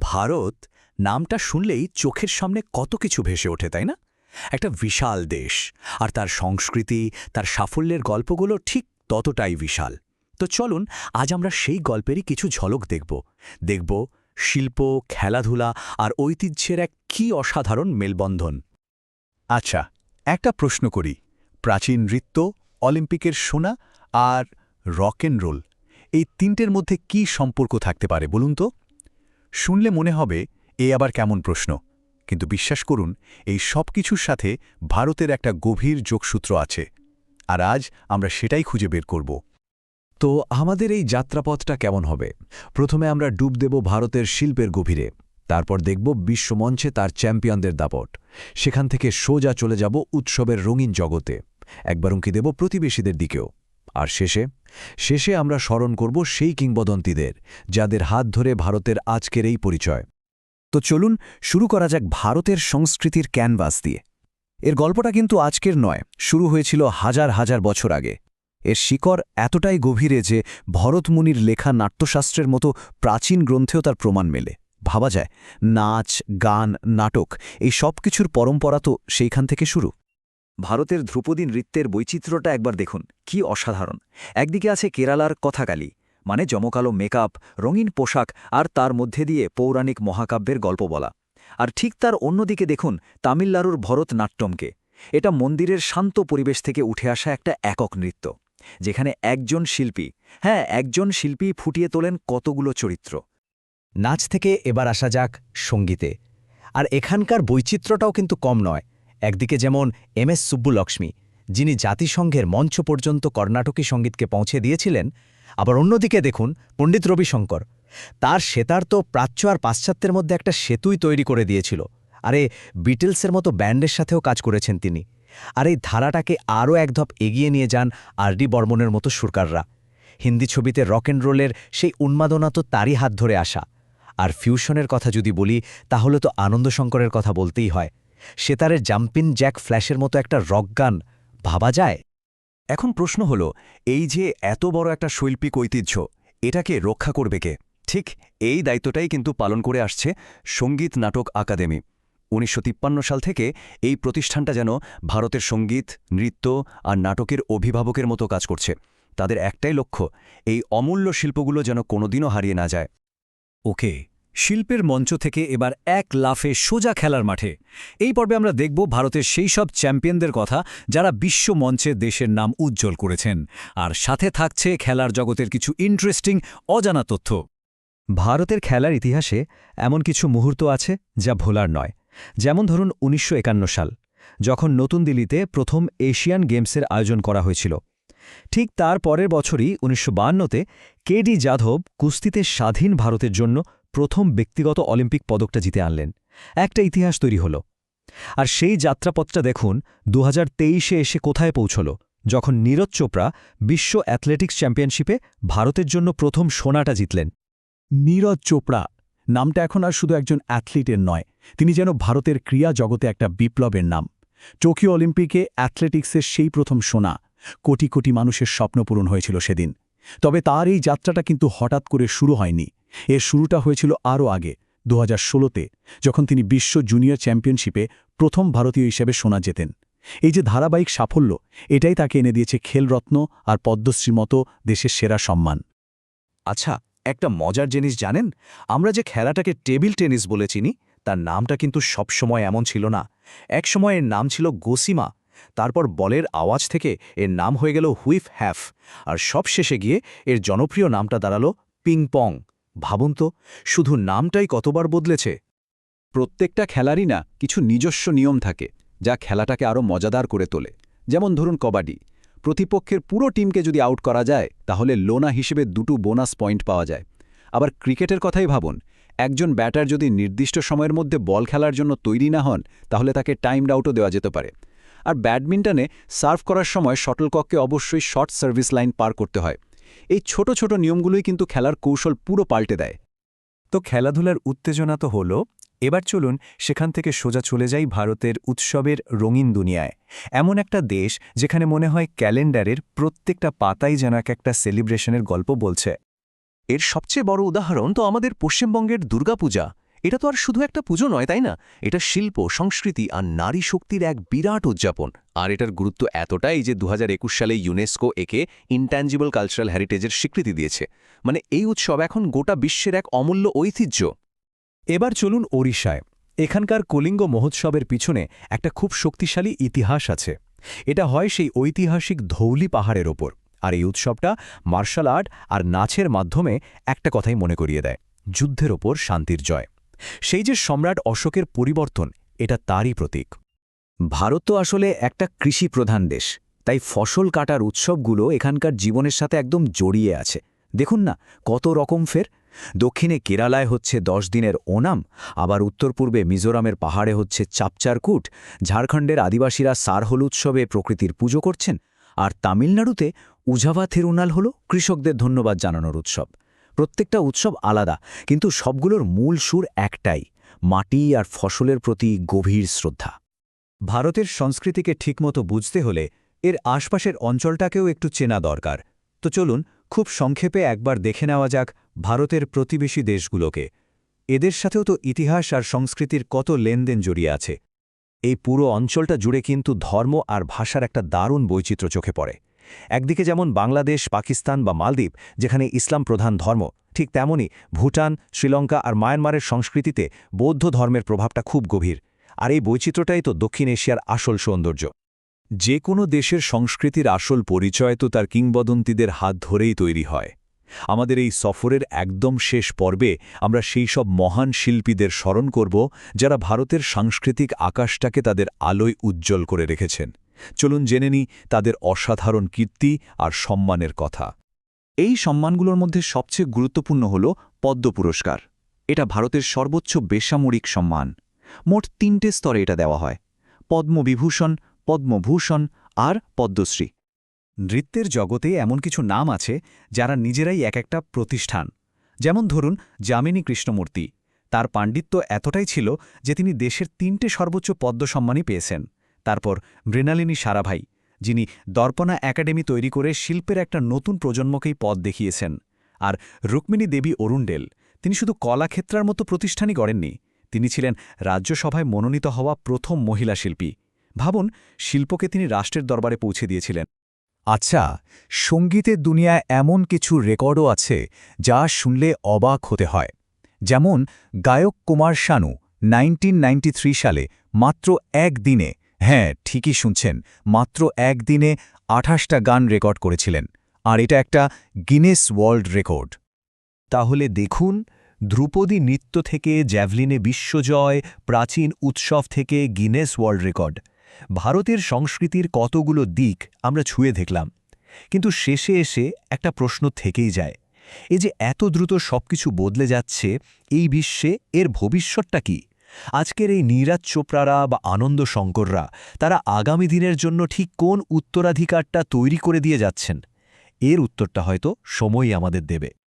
ভারত নামটা শুনলেই চোখের সামনে কত কিছু ভেসে ওঠে, তাই না? একটা বিশাল দেশ, আর তার সংস্কৃতি, তার সাফল্যের গল্পগুলো ঠিক ততটাই বিশাল। তো চলুন, আজ আমরা সেই গল্পেরই কিছু ঝলক দেখব। দেখব শিল্প, খেলাধুলা আর ঐতিহ্যের এক কি অসাধারণ মেলবন্ধন। আচ্ছা একটা প্রশ্ন করি। প্রাচীন নৃত্য, অলিম্পিকের সোনা আর রক অ্যান্ড রোল, এই তিনটের মধ্যে কি সম্পর্ক থাকতে পারে বলুন তো? শুনলে মনে হবে, এ আবার কেমন প্রশ্ন। কিন্তু বিশ্বাস করুন, এই সব কিছুর সাথে ভারতের একটা গভীর যোগসূত্র আছে। আর আজ আমরা সেটাই খুঁজে বের করব। তো আমাদের এই যাত্রাপথটা কেমন হবে? প্রথমে আমরা ডুব দেব ভারতের শিল্পের গভীরে, তারপর দেখব বিশ্বমঞ্চে তার চ্যাম্পিয়নদের দাপট। সেখান থেকে সোজা চলে যাব উৎসবের রঙিন জগতে, একবার উঁকি দেব প্রতিবেশীদের দিকেও। আর শেষে শেষে আমরা স্মরণ করব সেই কিংবদন্তিদের, যাদের হাত ধরে ভারতের আজকের এই পরিচয়। তো চলুন শুরু করা যাক ভারতের সংস্কৃতির ক্যানভাস দিয়ে। এর গল্পটা কিন্তু আজকের নয়, শুরু হয়েছিল হাজার হাজার বছর আগে। এর শিকড় এতটাই গভীরে যে ভরতমুনির লেখা নাট্যশাস্ত্রের মতো প্রাচীন গ্রন্থেও তার প্রমাণ মেলে। ভাবা যায়, নাচ, গান, নাটক, এই সব কিছুর পরম্পরা তো সেইখান থেকে শুরু। ভারতের ধ্রুপদী নৃত্যের বৈচিত্র্যটা একবার দেখুন, কি অসাধারণ। একদিকে আছে কেরালার কথাকালি মানে জমকালো মেকআপ, রঙিন পোশাক আর তার মধ্যে দিয়ে পৌরাণিক মহাকাব্যের গল্প বলা। আর ঠিক তার অন্যদিকে দেখুন, তামিলনাড়ুর ভরতনাট্যমকে। এটা মন্দিরের শান্ত পরিবেশ থেকে উঠে আসা একটা একক নৃত্য, যেখানে একজন শিল্পী হ্যাঁ একজন শিল্পী ফুটিয়ে তোলেন কতগুলো চরিত্র। নাচ থেকে এবার আসা যাক সঙ্গীতে। আর এখানকার বৈচিত্র্যটাও কিন্তু কম নয়। একদিকে যেমন এম এস সুব্বুলক্ষ্মী, যিনি জাতিসংঘের মঞ্চ পর্যন্ত কর্ণাটকী সঙ্গীতকে পৌঁছে দিয়েছিলেন, আবার অন্যদিকে দেখুন পণ্ডিত রবিশঙ্কর। তার সেতার তো প্রাচ্য আর পাশ্চাত্যের মধ্যে একটা সেতুই তৈরি করে দিয়েছিল। আরে, বিটেলসের মতো ব্যান্ডের সাথেও কাজ করেছেন তিনি। আর এই ধারাটাকে আরও এক ধাপ এগিয়ে নিয়ে যান আর ডি বর্মনের মতো সুরকাররা। হিন্দি ছবিতে রক অ্যান্ড রোলের সেই উন্মাদনা তো তারই হাত ধরে আসা। আর ফিউশনের কথা যদি বলি, তাহলে তো আনন্দশঙ্করের কথা বলতেই হয়। সেতারের জাম্পিন জ্যাক ফ্ল্যাশের মতো একটা রক গান, ভাবা যায়? এখন প্রশ্ন হল, এই যে এত বড় একটা শৈল্পিক ঐতিহ্য, এটাকে রক্ষা করবে কে? ঠিক এই দায়িত্বটাই কিন্তু পালন করে আসছে সংগীত নাটক আকাদেমি। উনিশশো তিপ্পান্ন সাল থেকে এই প্রতিষ্ঠানটা যেন ভারতের সংগীত, নৃত্য আর নাটকের অভিভাবকের মতো কাজ করছে। তাদের একটাই লক্ষ্য, এই অমূল্য শিল্পগুলো যেন কোনোদিনও হারিয়ে না যায়। ওকে শিল্পের মঞ্চ থেকে এবার এক লাফে সোজা খেলার মাঠে। এই পর্বে আমরা দেখব ভারতের সেই সব চ্যাম্পিয়নদের কথা যারা বিশ্ব মঞ্চে দেশের নাম উজ্জ্বল করেছেন। আর সাথে থাকছে খেলার জগতের কিছু ইন্টারেস্টিং, অজানা তথ্য। ভারতের খেলার ইতিহাসে এমন কিছু মুহূর্ত আছে যা ভোলার নয়। যেমন ধরুন উনিশশো একান্ন সাল, যখন নতুন দিল্লিতে প্রথম এশিয়ান গেমসের আয়োজন করা হয়েছিল। ঠিক তার পরের বছরই উনিশশো বান্নতে কে ডি যাদব কুস্তিতে স্বাধীন ভারতের জন্য প্রথম ব্যক্তিগত অলিম্পিক পদকটা জিতে আনলেন। একটা ইতিহাস তৈরি হল। আর সেই যাত্রাপথটা দেখুন দু হাজার এসে কোথায় পৌঁছল, যখন নীরজ চোপড়া বিশ্ব অ্যাথলেটিক্স চ্যাম্পিয়নশিপে ভারতের জন্য প্রথম সোনাটা জিতলেন। নীরজ চোপড়া, নামটা এখন আর শুধু একজন অ্যাথলিটের নয়, তিনি যেন ভারতের ক্রিয়া জগতে একটা বিপ্লবের নাম। টোকিও অলিম্পিকে অ্যাথলেটিক্সের সেই প্রথম সোনা, কোটি কোটি মানুষের স্বপ্ন পূরণ হয়েছিল সেদিন। তবে তার এই যাত্রাটা কিন্তু হঠাৎ করে শুরু হয়নি। এর শুরুটা হয়েছিল আরও আগে দু হাজার যখন তিনি বিশ্ব জুনিয়র চ্যাম্পিয়নশিপে প্রথম ভারতীয় হিসেবে শোনা যেতেন এই যে ধারাবাহিক সাফল্য, এটাই তাকে এনে দিয়েছে খেলরত্ন আর পদ্মশ্রী মতো দেশের সেরা সম্মান। আচ্ছা একটা মজার জিনিস জানেন? আমরা যে খেলাটাকে টেবিল টেনিস বলে চিনি, তার নামটা কিন্তু সবসময় এমন ছিল না। একসময় এর নাম ছিল গোসিমা, তারপর বলের আওয়াজ থেকে এর নাম হয়ে গেল হুইফ হ্যাফ, আর সব শেষে গিয়ে এর জনপ্রিয় নামটা দাঁড়াল পিং পং ভাবুন তো, শুধু নামটাই কতবার বদলেছে? প্রত্যেকটা খেলারই না কিছু নিজস্ব নিয়ম থাকে, যা খেলাটাকে আরও মজাদার করে তোলে। যেমন ধরুন কবাডি। প্রতিপক্ষের পুরো টিমকে যদি আউট করা যায়, তাহলে লোনা হিসেবে দুটো বোনাস পয়েন্ট পাওয়া যায়। আবার ক্রিকেটের কথাই ভাবুন, একজন ব্যাটার যদি নির্দিষ্ট সময়ের মধ্যে বল খেলার জন্য তৈরি না হন, তাহলে তাকে টাইম আউটও দেওয়া যেতে পারে। আর ব্যাডমিন্টনে সার্ভ করার সময় শটলকককে অবশ্যই শর্ট সার্ভিস লাইন পার করতে হয়। এই ছোট ছোট নিয়মগুলোই কিন্তু খেলার কৌশল পুরো পাল্টে দেয়। তো খেলাধুলার উত্তেজনা তো হল, এবার চলুন সেখান থেকে সোজা চলে যাই ভারতের উৎসবের রঙিন দুনিয়ায়। এমন একটা দেশ যেখানে মনে হয় ক্যালেন্ডারের প্রত্যেকটা পাতাই যেন এক একটা সেলিব্রেশনের গল্প বলছে। এর সবচেয়ে বড় উদাহরণ তো আমাদের পশ্চিমবঙ্গের দুর্গাপূজা। এটা তো আর শুধু একটা পুজো নয়, তাই না? এটা শিল্প, সংস্কৃতি আর নারী শক্তির এক বিরাট উদযাপন। আর এটার গুরুত্ব এতটাই যে দু হাজার একুশ সালে ইউনেস্কো একে ইনট্যাঞ্জিবল কালচারাল হেরিটেজের স্বীকৃতি দিয়েছে। মানে এই উৎসব এখন গোটা বিশ্বের এক অমূল্য ঐতিহ্য। এবার চলুন ওড়িশায়। এখানকার কলিঙ্গ মহোৎসবের পিছনে একটা খুব শক্তিশালী ইতিহাস আছে। এটা হয় সেই ঐতিহাসিক ধৌলি পাহাড়ের ওপর। আর এই উৎসবটা মার্শাল আর্ট আর নাচের মাধ্যমে একটা কথাই মনে করিয়ে দেয়। যুদ্ধের ওপর শান্তির জয়। সেই যে সম্রাট অশোকের পরিবর্তন, এটা তারই প্রতীক। ভারত তো আসলে একটা কৃষি প্রধান দেশ, তাই ফসল কাটার উৎসবগুলো এখানকার জীবনের সাথে একদম জড়িয়ে আছে। দেখুন না, কত রকম ফের। দক্ষিণে কেরালায় হচ্ছে দশ দিনের ওনাম, আবার উত্তর পূর্বে মিজোরামের পাহাড়ে হচ্ছে চাপচারকুট, ঝাড়খণ্ডের আদিবাসীরা সারহল উৎসবে প্রকৃতির পুজো করছেন, আর তামিলনাড়ুতে উঝাভা থিরুনাল হল কৃষকদের ধন্যবাদ জানানোর উৎসব। প্রত্যেকটা উৎসব আলাদা, কিন্তু সবগুলোর মূল সুর একটাই, মাটি আর ফসলের প্রতি গভীর শ্রদ্ধা। ভারতের সংস্কৃতিকে ঠিকমতো বুঝতে হলে এর আশপাশের অঞ্চলটাকেও একটু চেনা দরকার। তো চলুন, খুব সংক্ষেপে একবার দেখে নেওয়া যাক ভারতের প্রতিবেশী দেশগুলোকে। এদের সাথেও তো ইতিহাস আর সংস্কৃতির কত লেনদেন জড়িয়ে আছে। এই পুরো অঞ্চলটা জুড়ে কিন্তু ধর্ম আর ভাষার একটা দারুণ বৈচিত্র্য চোখে পড়ে। একদিকে যেমন বাংলাদেশ, পাকিস্তান বা মালদ্বীপ, যেখানে ইসলাম প্রধান ধর্ম, ঠিক তেমনি ভুটান, শ্রীলঙ্কা আর মায়ানমারের সংস্কৃতিতে বৌদ্ধ ধর্মের প্রভাবটা খুব গভীর। আর এই বৈচিত্র্যটাই তো দক্ষিণ এশিয়ার আসল সৌন্দর্য। যে কোনো দেশের সংস্কৃতির আসল পরিচয় তো তার কিংবদন্তিদের হাত ধরেই তৈরি হয়। আমাদের এই সফরের একদম শেষ পর্বে আমরা সেই সব মহান শিল্পীদের স্মরণ করব যারা ভারতের সাংস্কৃতিক আকাশটাকে তাদের আলোয় উজ্জ্বল করে রেখেছেন। চলুন জেনে নিই তাদের অসাধারণ কীর্তি আর সম্মানের কথা। এই সম্মানগুলোর মধ্যে সবচেয়ে গুরুত্বপূর্ণ হল পদ্ম পুরস্কার। এটা ভারতের সর্বোচ্চ বেসামরিক সম্মান। মোট তিনটে স্তরে এটা দেওয়া হয়। পদ্মবিভূষণ, পদ্মভূষণ আর পদ্মশ্রী। নৃত্যের জগতে এমন কিছু নাম আছে যারা নিজেরাই এক একটা প্রতিষ্ঠান। যেমন ধরুন যামিনী কৃষ্ণমূর্তি। তার পাণ্ডিত্য এতটাই ছিল যে তিনি দেশের তিনটে সর্বোচ্চ পদ্ম সম্মানই পেয়েছেন। তারপর মৃণালিনী সারাভাই যিনি দর্পণা একাডেমি তৈরি করে শিল্পের একটা নতুন প্রজন্মকেই পদ দেখিয়েছেন। আর রুক্মিণী দেবী অরুণ্ডেল, তিনি শুধু কলাক্ষেত্রার মতো প্রতিষ্ঠানই গড়েননি, তিনি ছিলেন রাজ্যসভায় মনোনীত হওয়া প্রথম মহিলা শিল্পী। ভাবুন, শিল্পকে তিনি রাষ্ট্রের দরবারে পৌঁছে দিয়েছিলেন। আচ্ছা সঙ্গীতের দুনিয়ায় এমন কিছু রেকর্ডও আছে যা শুনলে অবাক হতে হয়। যেমন গায়ক কুমার শানু 1993 সালে মাত্র এক দিনে হ্যাঁ ঠিকই শুনছেন। মাত্র একদিনে আঠাশটা গান রেকর্ড করেছিলেন, আর এটা একটা গিনেস ওয়ার্ল্ড রেকর্ড। তাহলে দেখুন, ধ্রুপদী নৃত্য থেকে জ্যাভলিনে বিশ্বজয়, প্রাচীন উৎসব থেকে গিনেস ওয়ার্ল্ড রেকর্ড। ভারতের সংস্কৃতির কতগুলো দিক আমরা ছুঁয়ে দেখলাম। কিন্তু শেষে এসে একটা প্রশ্ন থেকেই যায়। এ যে এত দ্রুত সবকিছু বদলে যাচ্ছে, এই বিশ্বে এর ভবিষ্যৎটা কি? আজকের এই নীরাজ চোপড়ারা বা আনন্দ শঙ্কররা, তারা আগামী দিনের জন্য ঠিক কোন উত্তরাধিকারটা তৈরি করে দিয়ে যাচ্ছেন? এর উত্তরটা হয়তো সময়ই আমাদের দেবে।